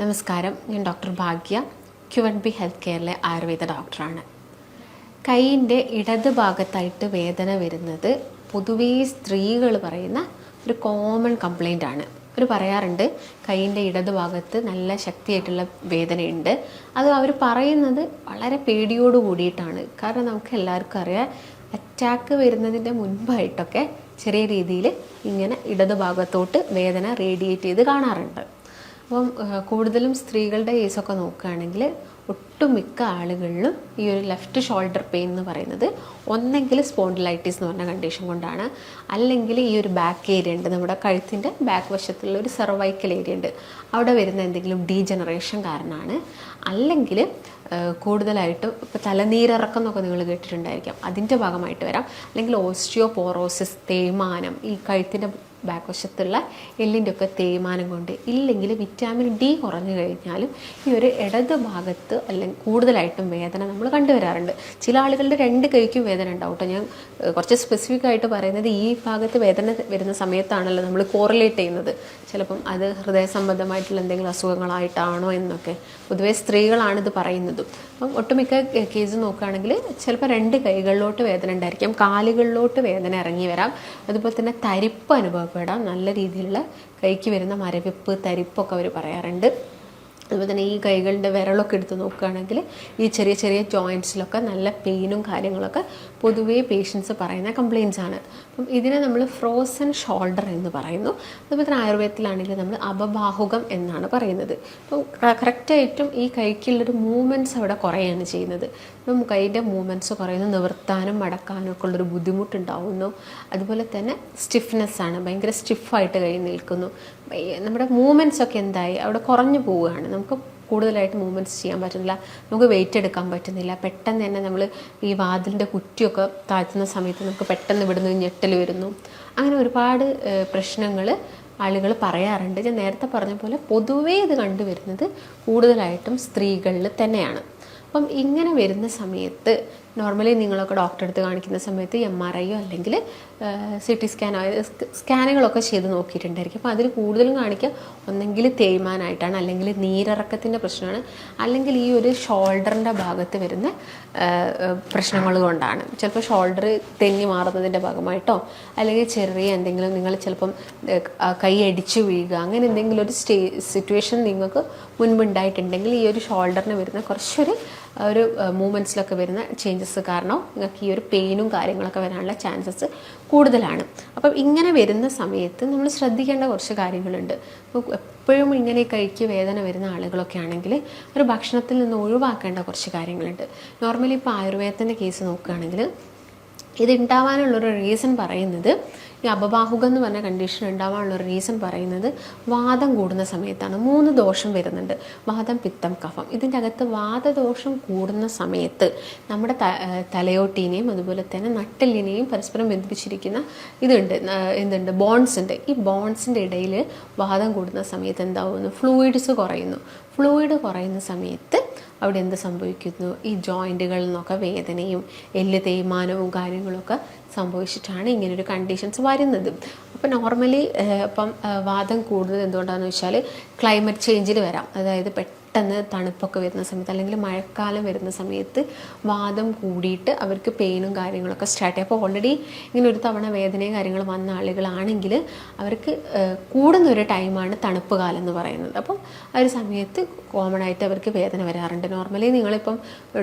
നമസ്കാരം. ഞാൻ doctor Bhagya Q N B health കെയറിലെ Ayurveda ഡോക്ടറാണ്. കൈയിന്റെ ഇടത് ഭാഗത്തായിട്ട് വേദന വരുന്നത് പൊതുവേ സ്ത്രീകൾ പറയുന്ന ഒരു കോമൺ കംപ്ലൈന്റ് ആണ്. അവർ പറയാറുണ്ട് കൈയിന്റെ ഇടത് ഭാഗത്ത് നല്ല ശക്തിയായിട്ടുള്ള വേദനയുണ്ട്. അത് അവർ പറയുന്നത് വളരെ പേടിയോട് കൂടിയിട്ടാണ്. കാരണം നമുക്ക് എല്ലാവർക്കും അറിയാം അറ്റാക്ക് വരുന്നതിന്റെ മുൻപായിട്ടൊക്കെ ചെറിയ രീതിയിൽ ഇങ്ങനെ ഇടത് ഭാഗത്തോട്ട് വേദന റേഡിയേറ്റ് ചെയ്ത് കാണാറുണ്ട്. അപ്പം കൂടുതലും സ്ത്രീകളുടെ കേസൊക്കെ നോക്കുകയാണെങ്കിൽ ഒട്ടുമിക്ക ആളുകളിലും ഈ ഒരു ലെഫ്റ്റ് ഷോൾഡർ പെയിൻ എന്ന് പറയുന്നത് ഒന്നെങ്കിൽ സ്പോണ്ടിലൈറ്റിസ് എന്ന് പറഞ്ഞ കണ്ടീഷൻ കൊണ്ടാണ്. അല്ലെങ്കിൽ ഈ ഒരു ബാക്ക് ഏരിയ ഉണ്ട്. നമ്മുടെ കഴുത്തിന്റെ ബാക്ക് വശത്തുള്ള ഒരു സെർവൈക്കൽ ഏരിയ ഉണ്ട്. അവിടെ വരുന്ന എന്തെങ്കിലും ഡീജനറേഷൻ കാരണമാണ്. അല്ലെങ്കിൽ കൂടുതലായിട്ടും ഇപ്പോൾ തലനീരിറക്കം എന്നൊക്കെ നിങ്ങൾ കേട്ടിട്ടുണ്ടായിരിക്കാം. അതിന്റെ ഭാഗമായിട്ട് വരാം. അല്ലെങ്കിൽ ഓസ്റ്റിയോപോറോസിസ് തേയ്മാനം ഈ കഴുത്തിന്റെ ബാക്ക് വശത്തുള്ള എല്ലിന്റെ ഒക്കെ തേയ്മാനം കൊണ്ട് ഇല്ലെങ്കിൽ വിറ്റാമിൻ ഡി കുറഞ്ഞു കഴിഞ്ഞാലും ഈ ഒരു ഇടത് ഭാഗത്ത് അല്ലെങ്കിൽ കൂടുതലായിട്ടും വേദന നമ്മൾ കണ്ടുവരാറുണ്ട്. ചില ആളുകളുടെ രണ്ട് കൈക്കും വേദന ഉണ്ടാവും കേട്ടോ. ഞാൻ കുറച്ച് സ്പെസിഫിക് ആയിട്ട് പറയുന്നത് ഈ ഭാഗത്ത് വേദന വരുന്ന സമയത്താണല്ലോ നമ്മൾ കോറിലേറ്റ് ചെയ്യുന്നത്. ചിലപ്പം അത് ഹൃദയ സംബന്ധമായിട്ടുള്ള എന്തെങ്കിലും അസുഖങ്ങളായിട്ടാണോ എന്നൊക്കെ. പൊതുവേ സ്ത്രീകളാണ് ഇത് പറയുന്നതും. അപ്പം ഒട്ടുമിക്ക കേസ് നോക്കുകയാണെങ്കിൽ ചിലപ്പോൾ രണ്ട് കൈകളിലോട്ട് വേദന ഉണ്ടായിരിക്കും. കാലുകളിലോട്ട് വേദന ഇറങ്ങി വരാം. അതുപോലെ തന്നെ തരിപ്പ് അനുഭവപ്പെടാം നല്ല രീതിയിലുള്ള കൈക്ക് വരുന്ന മരവിപ്പ് തരിപ്പൊക്കെ അവർ പറയാറുണ്ട്. അതുപോലെ തന്നെ ഈ കൈകളുടെ വിരളൊക്കെ എടുത്ത് നോക്കുകയാണെങ്കിൽ ഈ ചെറിയ ചെറിയ ജോയിന്റ്സിലൊക്കെ നല്ല പെയിനും കാര്യങ്ങളൊക്കെ പൊതുവേ പേഷ്യൻസ് പറയുന്ന കംപ്ലയിൻസ് ആണ്. അപ്പം ഇതിനെ നമ്മൾ ഫ്രോസൺ ഷോൾഡർ എന്ന് പറയുന്നു. അതുപോലെ തന്നെ ആയുർവേദത്തിലാണെങ്കിൽ നമ്മൾ അപബാഹുകം എന്നാണ് പറയുന്നത്. അപ്പം കറക്റ്റായിട്ടും ഈ കൈക്കുള്ളൊരു മൂവ്മെന്റ്സ് അവിടെ കുറയാണ് ചെയ്യുന്നത്. അപ്പം കൈയുടെ മൂവ്മെന്റ്സ് കുറയുന്നു നിവർത്താനും മടക്കാനും ഒക്കെ ഉള്ളൊരു ബുദ്ധിമുട്ടുണ്ടാവുന്നു. അതുപോലെ തന്നെ സ്റ്റിഫ്നെസ് ആണ് ഭയങ്കര സ്റ്റിഫായിട്ട് കൈ നിൽക്കുന്നു. നമ്മുടെ മൂവ്മെന്റ്സ് ഒക്കെ എന്തായി? അവിടെ കുറഞ്ഞു പോവുകയാണ്. നമുക്ക് കൂടുതലായിട്ട് മൂവ്മെന്റ്സ് ചെയ്യാൻ പറ്റുന്നില്ല. നമുക്ക് വെയിറ്റ് എടുക്കാൻ പറ്റുന്നില്ല. പെട്ടെന്ന് തന്നെ നമ്മൾ ഈ വാതിലിന്റെ കുറ്റിയൊക്കെ താഴ്ത്തുന്ന സമയത്ത് നമുക്ക് പെട്ടെന്ന് ഇവിടുന്ന് ഞെട്ടൽ വരുന്നു. അങ്ങനെ ഒരുപാട് പ്രശ്നങ്ങൾ ആളുകൾ പറയാറുണ്ട്. ഞാൻ നേരത്തെ പറഞ്ഞ പോലെ പൊതുവേ ഇത് കണ്ടുവരുന്നത് കൂടുതലായിട്ടും സ്ത്രീകളിൽ തന്നെയാണ്. അപ്പം ഇങ്ങനെ വരുന്ന സമയത്ത് നോർമലി നിങ്ങളൊക്കെ ഡോക്ടറെ അടുത്ത് കാണിക്കുന്ന സമയത്ത് എം ആർ ഐയോ അല്ലെങ്കിൽ സി ടി സ്കാനോ സ്കാനുകളൊക്കെ ചെയ്ത് നോക്കിയിട്ടുണ്ടായിരിക്കും. അപ്പോൾ അതിൽ കൂടുതലും കാണിക്കുക ഒന്നെങ്കിൽ തേയ്മാനായിട്ടാണ് അല്ലെങ്കിൽ നീരിറക്കത്തിന്റെ പ്രശ്നമാണ് അല്ലെങ്കിൽ ഈ ഒരു ഷോൾഡറിന്റെ ഭാഗത്ത് വരുന്ന പ്രശ്നങ്ങൾ കൊണ്ടാണ്. ചിലപ്പോൾ ഷോൾഡർ തെന്നി മാറുന്നതിന്റെ ഭാഗമായിട്ടോ അല്ലെങ്കിൽ ചെറിയ എന്തെങ്കിലും നിങ്ങൾ ചിലപ്പം കൈ അടിച്ചു വീഴുക അങ്ങനെ എന്തെങ്കിലും ഒരു സ്റ്റേ സിറ്റുവേഷൻ നിങ്ങൾക്ക് മുൻപുണ്ടായിട്ടുണ്ടെങ്കിൽ ഈ ഒരു ഷോൾഡറിന് വരുന്ന കുറച്ചൊരു ഒരു മൂമെന്റ്സിലൊക്കെ വരുന്ന ചേഞ്ചസ് കാരണം നിങ്ങൾക്ക് ഈ ഒരു പെയിനും കാര്യങ്ങളൊക്കെ വരാനുള്ള ചാൻസസ് കൂടുതലാണ്. അപ്പം ഇങ്ങനെ വരുന്ന സമയത്ത് നമ്മൾ ശ്രദ്ധിക്കേണ്ട കുറച്ച് കാര്യങ്ങളുണ്ട്. അപ്പോൾ എപ്പോഴും ഇങ്ങനെ കൈക്ക് വേദന വരുന്ന ആളുകളൊക്കെ ആണെങ്കിൽ ഒരു ഭക്ഷണത്തിൽ നിന്ന് ഒഴിവാക്കേണ്ട കുറച്ച് കാര്യങ്ങളുണ്ട്. നോർമലി ഇപ്പോൾ ആയുർവേദത്തിന്റെ കേസ് നോക്കുകയാണെങ്കിൽ ഇത് ഉണ്ടാവാനുള്ളൊരു റീസൺ പറയുന്നത് ഈ അപബാഹുകം എന്ന് പറഞ്ഞ കണ്ടീഷൻ ഉണ്ടാവാനുള്ളൊരു റീസൺ പറയുന്നത് വാദം കൂടുന്ന സമയത്താണ്. മൂന്ന് ദോഷം വരുന്നുണ്ട്. വാദം പിത്തം കഫം. ഇതിന്റെ അകത്ത് വാദദോഷം കൂടുന്ന സമയത്ത് നമ്മുടെ തലയോട്ടീനെയും അതുപോലെ തന്നെ നട്ടെല്ലിനെയും പരസ്പരം ബന്ധിപ്പിച്ചിരിക്കുന്ന ഇതുണ്ട് എന്തുണ്ട്? ബോൺസ് ഉണ്ട്. ഈ ബോൺസിന്റെ ഇടയിൽ വാദം കൂടുന്ന സമയത്ത് എന്താവുന്നു? ഫ്ലൂയിഡ്സ് കുറയുന്നു. ഫ്ലൂയിഡ് കുറയുന്ന സമയത്ത് അവിടെ എന്ത് സംഭവിക്കുന്നു? ഈ ജോയിന്റുകളിൽ നിന്നൊക്കെ വേദനയും എല്ല് തേയ്മാനവും കാര്യങ്ങളൊക്കെ സംഭവിച്ചിട്ടാണ് ഇങ്ങനൊരു കണ്ടീഷൻസ് വരുന്നത്. അപ്പോൾ നോർമലി ഇപ്പം വാദം കൂടുന്നത് എന്തുകൊണ്ടാണെന്ന് വെച്ചാൽ ക്ലൈമറ്റ് ചേഞ്ചിൽ വരാം. അതായത് പെട്ടെന്ന് തണുപ്പൊക്കെ വരുന്ന സമയത്ത് അല്ലെങ്കിൽ മഴക്കാലം വരുന്ന സമയത്ത് വാദം കൂടിയിട്ട് അവർക്ക് പെയിനും കാര്യങ്ങളൊക്കെ സ്റ്റാർട്ട് ചെയ്യും. അപ്പോൾ ഓൾറെഡി ഇങ്ങനെ ഒരു തവണ വേദനയും കാര്യങ്ങളും വന്ന ആളുകളാണെങ്കിൽ അവർക്ക് കൂടുന്നൊരു ടൈമാണ് തണുപ്പ് കാലം എന്ന് പറയുന്നത്. അപ്പം ആ ഒരു സമയത്ത് കോമൺ ആയിട്ട് അവർക്ക് വേദന വരാറുണ്ട്. നോർമലി നിങ്ങളിപ്പം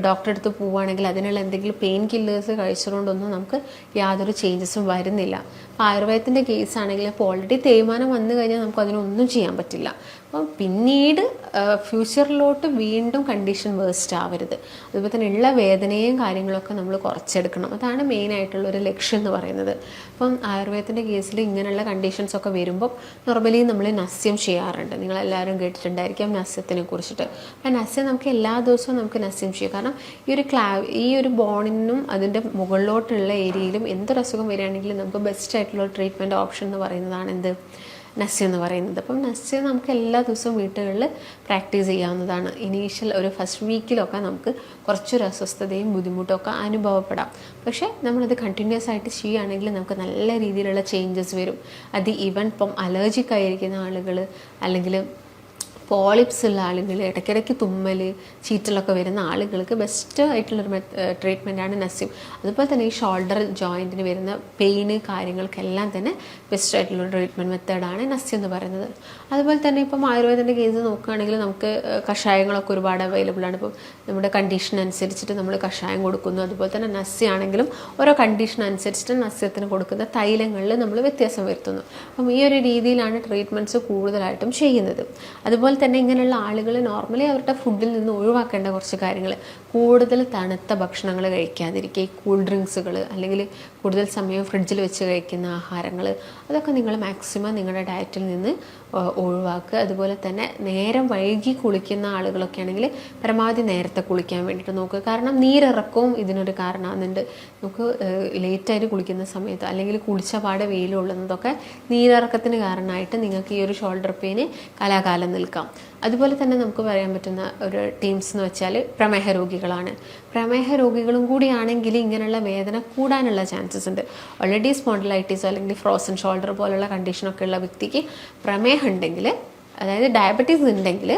ഡോക്ടറെ അടുത്ത് പോവുകയാണെങ്കിൽ അതിനുള്ള എന്തെങ്കിലും പെയിൻ കില്ലേഴ്സ് കഴിച്ചതുകൊണ്ടൊന്നും നമുക്ക് യാതൊരു ചേഞ്ചസും വരുന്നില്ല. ആയുർവേദത്തിന്റെ കേസ് ആണെങ്കിൽ ഇപ്പോൾ ഓൾറെഡി തേയ്മാനം വന്നു കഴിഞ്ഞാൽ നമുക്ക് അതിനൊന്നും ചെയ്യാൻ പറ്റില്ല. അപ്പം പിന്നീട് ഫ്യൂച്ചറിലോട്ട് വീണ്ടും കണ്ടീഷൻ വേസ്റ്റ് ആവരുത്. അതുപോലെ തന്നെ ഉള്ള വേദനയും കാര്യങ്ങളൊക്കെ നമ്മൾ കുറച്ചെടുക്കണം. അതാണ് മെയിനായിട്ടുള്ള ഒരു ലക്ഷ്യം എന്ന് പറയുന്നത്. അപ്പം ആയുർവേദത്തിന്റെ കേസിൽ ഇങ്ങനെയുള്ള കണ്ടീഷൻസ് ഒക്കെ വരുമ്പോൾ നോർമലി നമ്മൾ നസ്യം ചെയ്യാറുണ്ട്. നിങ്ങളെല്ലാവരും കേട്ടിട്ടുണ്ടായിരിക്കാം നസ്യത്തിനെ കുറിച്ചിട്ട്. അപ്പം നസ്യം നമുക്ക് എല്ലാ ദിവസവും നമുക്ക് നസ്യം ചെയ്യാം. കാരണം ഈ ഒരു ക്ലാ ഈ ഒരു ബോണിനും അതിന്റെ മുകളിലോട്ടുള്ള ഏരിയയിലും എന്തൊരു അസുഖം വരികയാണെങ്കിലും നമുക്ക് ബെസ്റ്റ് ആയിട്ടുള്ള ട്രീറ്റ്മെന്റ് ഓപ്ഷൻ എന്ന് പറയുന്നതാണ് എന്ത് നസ്യ എന്ന് പറയുന്നത്. അപ്പം നസ്യ നമുക്ക് എല്ലാ ദിവസവും വീട്ടുകളിൽ പ്രാക്ടീസ് ചെയ്യാവുന്നതാണ്. ഇനീഷ്യൽ ഒരു ഫസ്റ്റ് വീക്കിലൊക്കെ നമുക്ക് കുറച്ചൊരു അസ്വസ്ഥതയും ബുദ്ധിമുട്ടൊക്കെ അനുഭവപ്പെടാം. പക്ഷേ നമ്മളത് കണ്ടിന്യൂസ് ആയിട്ട് ചെയ്യുകയാണെങ്കിൽ നമുക്ക് നല്ല രീതിയിലുള്ള ചേഞ്ചസ് വരും. അത് ഈവൻ ഇപ്പം അലർജിക് ആയിരിക്കുന്ന ആളുകൾ അല്ലെങ്കിൽ പോളിപ്സ് ഉള്ള ആളുകൾ ഇടയ്ക്കിടയ്ക്ക് തുമ്മൽ ചീറ്റലൊക്കെ വരുന്ന ആളുകൾക്ക് ബെസ്റ്റ് ആയിട്ടുള്ളൊരു ആണ് നസ്യം അതുപോലെ തന്നെ ഈ ഷോൾഡർ ജോയിന്റിന് വരുന്ന പെയിന് കാര്യങ്ങൾക്കെല്ലാം തന്നെ ബെസ്റ്റ് ആയിട്ടുള്ള ട്രീറ്റ്മെന്റ് മെത്തേഡാണ് നസ്യം എന്ന് പറയുന്നത്. അതുപോലെ തന്നെ ഇപ്പം ആയുർവേദത്തിന്റെ കേസ് നോക്കുകയാണെങ്കിൽ നമുക്ക് കഷായങ്ങളൊക്കെ ഒരുപാട് അവൈലബിൾ ആണ്. ഇപ്പം നമ്മുടെ കണ്ടീഷൻ അനുസരിച്ചിട്ട് നമ്മൾ കഷായം കൊടുക്കുന്നു. അതുപോലെ തന്നെ നസ്യാണെങ്കിലും ഓരോ കണ്ടീഷൻ അനുസരിച്ചിട്ട് നസ്യത്തിന് കൊടുക്കുന്ന തൈലങ്ങളിൽ നമ്മൾ വ്യത്യാസം വരുത്തുന്നു. അപ്പം ഈ ഒരു രീതിയിലാണ് ട്രീറ്റ്മെന്റ്സ് കൂടുതലായിട്ടും ചെയ്യുന്നത്. അതുപോലെ തന്നെ ഇങ്ങനെയുള്ള ആളുകൾ നോർമലി അവരുടെ ഫുഡിൽ നിന്ന് ഒഴിവാക്കേണ്ട കുറച്ച് കാര്യങ്ങൾ കൂടുതൽ തണുത്ത ഭക്ഷണങ്ങൾ കഴിക്കാതിരിക്കുക. ഈ കൂൾ ഡ്രിങ്ക്സുകൾ അല്ലെങ്കിൽ കൂടുതൽ സമയം ഫ്രിഡ്ജിൽ വെച്ച് കഴിക്കുന്ന ആഹാരങ്ങൾ അതൊക്കെ നിങ്ങൾ മാക്സിമം നിങ്ങളുടെ ഡയറ്റിൽ നിന്ന് ഒഴിവാക്കുക. അതുപോലെ തന്നെ നേരം വൈകി കുളിക്കുന്ന ആളുകളൊക്കെ ആണെങ്കിൽ പരമാവധി നേരത്തെ കുളിക്കാൻ വേണ്ടിയിട്ട് നോക്കുക. കാരണം നീരിറക്കവും ഇതിനൊരു കാരണമാകുന്നുണ്ട് നമുക്ക് ലേറ്റായിട്ട് കുളിക്കുന്ന സമയത്ത് അല്ലെങ്കിൽ കുളിച്ച പാടെ വെയിലുള്ളതൊക്കെ നീരിറക്കത്തിന് കാരണമായിട്ട് നിങ്ങൾക്ക് ഈ ഒരു ഷോൾഡർ പെയിന് കലാകാലം നിൽക്കാം. അതുപോലെ തന്നെ നമുക്ക് പറയാൻ പറ്റുന്ന ഒരു ടീംസ് എന്ന് വെച്ചാൽ പ്രമേഹ രോഗികളാണ്. പ്രമേഹ രോഗികളും കൂടിയാണെങ്കിൽ ഇങ്ങനെയുള്ള വേദന കൂടാനുള്ള ചാൻസസ് ഉണ്ട്. ഓൾറെഡി സ്പോണ്ടിലൈറ്റിസോ അല്ലെങ്കിൽ ഫ്രോസൺ ഷോൾഡർ പോലുള്ള കണ്ടീഷനൊക്കെ ഉള്ള വ്യക്തിക്ക് പ്രമേഹം ഉണ്ടെങ്കിൽ അതായത് ഡയബറ്റീസ് ഉണ്ടെങ്കിൽ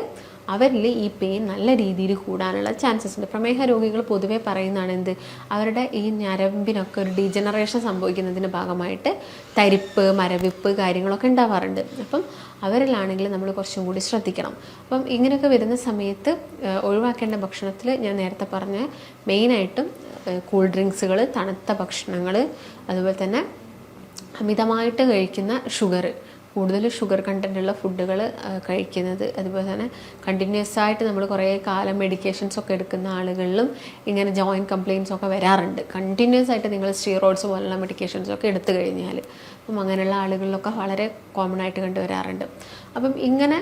അവരിൽ ഈ പെയിൻ നല്ല രീതിയിൽ കൂടാനുള്ള ചാൻസസ് ഉണ്ട് പ്രമേഹ രോഗികൾ പൊതുവേ പറയുന്നതാണ് എന്ത്? അവരുടെ ഈ ഞരമ്പിനൊക്കെ ഒരു ഡീജനറേഷൻ സംഭവിക്കുന്നതിന്റെ ഭാഗമായിട്ട് തരിപ്പ് മരവിപ്പ് കാര്യങ്ങളൊക്കെ ഉണ്ടാവാറുണ്ട്. അപ്പം അവരിലാണെങ്കിൽ നമ്മൾ കുറച്ചും കൂടി ശ്രദ്ധിക്കണം. അപ്പം ഇങ്ങനെയൊക്കെ വരുന്ന സമയത്ത് ഒഴിവാക്കേണ്ട ഭക്ഷണത്തിൽ ഞാൻ നേരത്തെ പറഞ്ഞ മെയിനായിട്ടും കൂൾ ഡ്രിങ്ക്സുകൾ തണുത്ത ഭക്ഷണങ്ങൾ അതുപോലെ തന്നെ അമിതമായിട്ട് കഴിക്കുന്ന ഷുഗർ കൂടുതൽ ഷുഗർ കണ്ടന്റുള്ള ഫുഡുകൾ കഴിക്കുന്നത്. അതുപോലെ തന്നെ കണ്ടിന്യൂസ് ആയിട്ട് നമ്മൾ കുറേ കാലം മെഡിക്കേഷൻസ് ഒക്കെ എടുക്കുന്ന ആളുകളിലും ഇങ്ങനെ ജോയിന്റ് കംപ്ലയിൻസ് ഒക്കെ വരാറുണ്ട്. കണ്ടിന്യൂസ് ആയിട്ട് നിങ്ങൾ സ്റ്റീറോയിഡ്സ് പോലുള്ള മെഡിക്കേഷൻസ് ഒക്കെ എടുത്തു കഴിഞ്ഞാൽ അപ്പം അങ്ങനെയുള്ള ആളുകളിലൊക്കെ വളരെ കോമൺ ആയിട്ട് കണ്ടുവരാറുണ്ട് അപ്പം ഇങ്ങനെ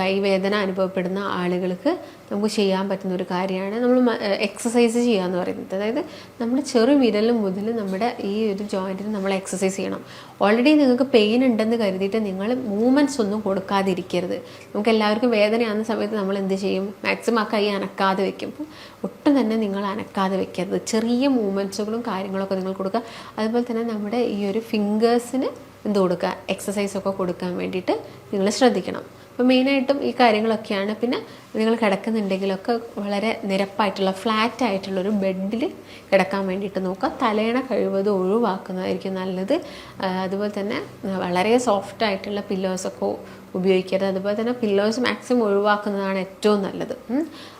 കൈവേദന അനുഭവപ്പെടുന്ന ആളുകൾക്ക് നമുക്ക് ചെയ്യാൻ പറ്റുന്ന ഒരു കാര്യമാണ്. നമ്മൾ എക്സസൈസ് ചെയ്യുക എന്ന് പറയുന്നത്. അതായത് നമ്മൾ ചെറു വിരൽ മുതൽ നമ്മുടെ ഈ ഒരു ജോയിന്റിന് നമ്മൾ എക്സസൈസ് ചെയ്യണം. ഓൾറെഡി നിങ്ങൾക്ക് പെയിൻ ഉണ്ടെന്ന് കരുതിയിട്ട് നിങ്ങൾ മൂവ്മെന്റ്സ് ഒന്നും കൊടുക്കാതിരിക്കരുത്. നമുക്ക് എല്ലാവർക്കും വേദനയാകുന്ന സമയത്ത് നമ്മൾ എന്ത് ചെയ്യും? മാക്സിമം ആ കൈ അനക്കാതെ വെക്കും. അപ്പം ഒട്ടും തന്നെ നിങ്ങൾ അനക്കാതെ വെക്കരുത്. ചെറിയ മൂവ്മെന്റ്സുകളും കാര്യങ്ങളൊക്കെ നിങ്ങൾ കൊടുക്കുക. അതുപോലെ തന്നെ നമ്മുടെ ഈ ഒരു ഫിംഗേഴ്സിന് എന്ത് കൊടുക്കുക? എക്സസൈസ് ഒക്കെ കൊടുക്കാൻ വേണ്ടിയിട്ട് നിങ്ങൾ ശ്രദ്ധിക്കണം. അപ്പോൾ മെയിനായിട്ടും ഈ കാര്യങ്ങളൊക്കെയാണ്. പിന്നെ നിങ്ങൾ കിടക്കുന്നുണ്ടെങ്കിലൊക്കെ വളരെ നിരപ്പായിട്ടുള്ള ഫ്ലാറ്റ് ആയിട്ടുള്ള ഒരു ബെഡിൽ കിടക്കാൻ വേണ്ടിയിട്ട് നോക്കുക. തലയണ കഴിവതും ഒഴിവാക്കുന്നതായിരിക്കും നല്ലത്. അതുപോലെ തന്നെ വളരെ സോഫ്റ്റ് ആയിട്ടുള്ള പില്ലോസൊക്കെ ഉപയോഗിക്കരുത്. അതുപോലെ തന്നെ പില്ലോസ് മാക്സിമം ഒഴിവാക്കുന്നതാണ് ഏറ്റവും നല്ലത്.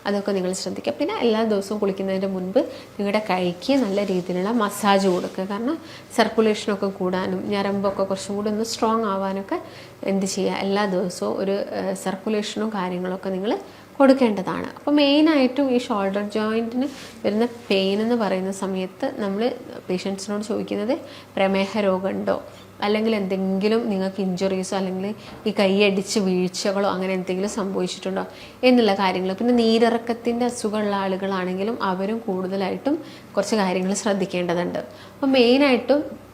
അതൊക്കെ നിങ്ങൾ ശ്രദ്ധിക്കുക. പിന്നെ എല്ലാ ദിവസവും കുളിക്കുന്നതിന് മുൻപ് നിങ്ങളുടെ കൈക്ക് നല്ല രീതിയിലുള്ള മസാജ് കൊടുക്കുക. കാരണം സർക്കുലേഷനൊക്കെ കൂടാനും ഞരമ്പൊക്കെ കുറച്ചും കൂടി ഒന്ന് സ്ട്രോങ് ആവാനൊക്കെ എന്ത് ചെയ്യുക? എല്ലാ ദിവസവും ഒരു സർക്കുലേഷനും കാര്യങ്ങളൊക്കെ നിങ്ങൾ കൊടുക്കേണ്ടതാണ്. അപ്പോൾ മെയിനായിട്ടും ഈ ഷോൾഡർ ജോയിന്റിന് വരുന്ന പെയിൻ എന്ന് പറയുന്ന സമയത്ത് നമ്മൾ പേഷ്യൻസിനോട് ചോദിക്കുന്നത് പ്രമേഹ രോഗമുണ്ടോ? അല്ലെങ്കിൽ എന്തെങ്കിലും നിങ്ങൾക്ക് ഇഞ്ചുറീസോ അല്ലെങ്കിൽ ഈ കൈയടിച്ച് വീഴ്ചകളോ അങ്ങനെ എന്തെങ്കിലും സംഭവിച്ചിട്ടുണ്ടോ എന്നുള്ള കാര്യങ്ങൾ. പിന്നെ നീരിറക്കത്തിന്റെ അസുഖമുള്ള ആളുകളാണെങ്കിലും അവരും കൂടുതലായിട്ടും കുറച്ച് കാര്യങ്ങൾ ശ്രദ്ധിക്കേണ്ടതുണ്ട്. അപ്പോൾ മെയിനായിട്ടും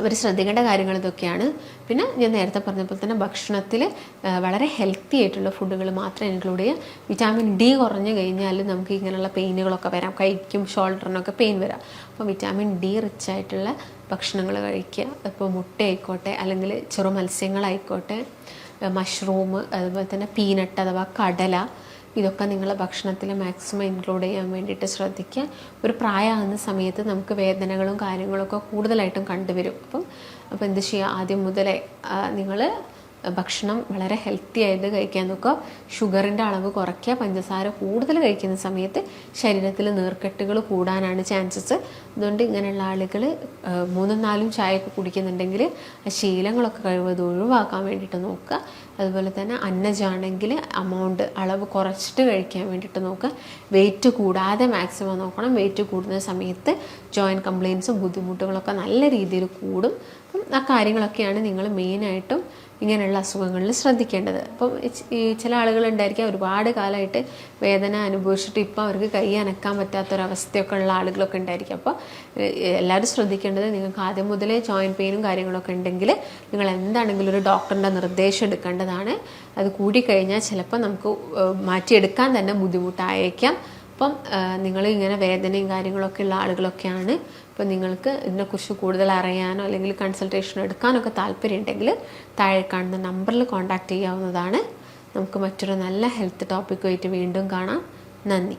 അവർ ശ്രദ്ധിക്കേണ്ട കാര്യങ്ങൾ ഇതൊക്കെയാണ്. പിന്നെ ഞാൻ നേരത്തെ പറഞ്ഞപ്പോൾ തന്നെ ഭക്ഷണത്തിൽ വളരെ ഹെൽത്തി ആയിട്ടുള്ള ഫുഡുകൾ മാത്രം ഇൻക്ലൂഡ് ചെയ്യുക. വിറ്റാമിൻ ഡി കുറഞ്ഞു കഴിഞ്ഞാൽ നമുക്ക് ഇങ്ങനെയുള്ള പെയിനുകളൊക്കെ വരാം. കൈക്കും ഷോൾഡറിനൊക്കെ പെയിൻ വരാം. അപ്പോൾ വിറ്റാമിൻ ഡി റിച്ച് ആയിട്ടുള്ള ഭക്ഷണങ്ങൾ കഴിക്കുക. ഇപ്പോൾ മുട്ട ആയിക്കോട്ടെ അല്ലെങ്കിൽ ചെറു മത്സ്യങ്ങളായിക്കോട്ടെ മഷ്റൂം അതുപോലെ തന്നെ പീനട്ട് അഥവാ കടല ഇതൊക്കെ നിങ്ങളെ ഭക്ഷണത്തിൽ മാക്സിമം ഇൻക്ലൂഡ് ചെയ്യാൻ വേണ്ടിയിട്ട് ശ്രദ്ധിക്കുക. ഒരു പ്രായമാകുന്ന സമയത്ത് നമുക്ക് വേദനകളും കാര്യങ്ങളൊക്കെ കൂടുതലായിട്ടും കണ്ടുവരും. അപ്പം അപ്പോൾ എന്ത് ചെയ്യുക? ആദ്യം മുതലേ നിങ്ങൾ ഭക്ഷണം വളരെ ഹെൽത്തി ആയിട്ട് കഴിക്കാൻ നോക്കുക. ഷുഗറിന്റെ അളവ് കുറയ്ക്കുക. പഞ്ചസാര കൂടുതൽ കഴിക്കുന്ന സമയത്ത് ശരീരത്തിൽ നീർക്കെട്ടുകൾ കൂടാനാണ് ചാൻസസ് അതുകൊണ്ട് ഇങ്ങനെയുള്ള ആളുകൾ മൂന്നും നാലും ചായയൊക്കെ കുടിക്കുന്നുണ്ടെങ്കിൽ ആ ശീലങ്ങളൊക്കെ കഴിവത് ഒഴിവാക്കാൻ വേണ്ടിയിട്ട് നോക്കുക. അതുപോലെ തന്നെ അന്നജാണെങ്കിൽ അമൗണ്ട് അളവ് കുറച്ചിട്ട് കഴിക്കാൻ വേണ്ടിയിട്ട് നോക്കുക. വെയിറ്റ് കൂടാതെ മാക്സിമം നോക്കണം. വെയിറ്റ് കൂടുന്ന സമയത്ത് ജോയിന്റ് കംപ്ലയിൻസും ബുദ്ധിമുട്ടുകളൊക്കെ നല്ല രീതിയിൽ കൂടും. അപ്പം ആ കാര്യങ്ങളൊക്കെയാണ് നിങ്ങൾ മെയിനായിട്ടും ഇങ്ങനെയുള്ള അസുഖങ്ങളിൽ ശ്രദ്ധിക്കേണ്ടത്. അപ്പം ചില ആളുകളുണ്ടായിരിക്കാം ഒരുപാട് കാലമായിട്ട് വേദന അനുഭവിച്ചിട്ട് ഇപ്പോൾ അവർക്ക് കൈ അനക്കാൻ പറ്റാത്തൊരവസ്ഥയൊക്കെ ഉള്ള ആളുകളൊക്കെ ഉണ്ടായിരിക്കും. അപ്പോൾ എല്ലാവരും ശ്രദ്ധിക്കേണ്ടത് നിങ്ങൾക്ക് ആദ്യം മുതലേ ജോയിന്റ് പെയിനും കാര്യങ്ങളൊക്കെ ഉണ്ടെങ്കിൽ നിങ്ങൾ എന്താണെങ്കിലും ഒരു ഡോക്ടറിന്റെ നിർദ്ദേശം എടുക്കേണ്ടതാണ്. അത് കൂടിക്കഴിഞ്ഞാൽ ചിലപ്പോൾ നമുക്ക് മാറ്റിയെടുക്കാൻ തന്നെ ബുദ്ധിമുട്ടായേക്കാം. അപ്പം നിങ്ങൾ ഇങ്ങനെ വേദനയും കാര്യങ്ങളൊക്കെ ഉള്ള ആളുകളൊക്കെയാണ്. അപ്പോൾ നിങ്ങൾക്ക് ഇതിനെക്കുറിച്ച് കൂടുതൽ അറിയാനോ അല്ലെങ്കിൽ കൺസൾട്ടേഷൻ എടുക്കാനൊക്കെ താല്പര്യം ഉണ്ടെങ്കിൽ താഴെ കാണുന്ന നമ്പറിൽ കോൺടാക്റ്റ് ചെയ്യാവുന്നതാണ്. നമുക്ക് മറ്റൊരു നല്ല ഹെൽത്ത് ടോപ്പിക്കുമായിട്ട് വീണ്ടും കാണാം. നന്ദി.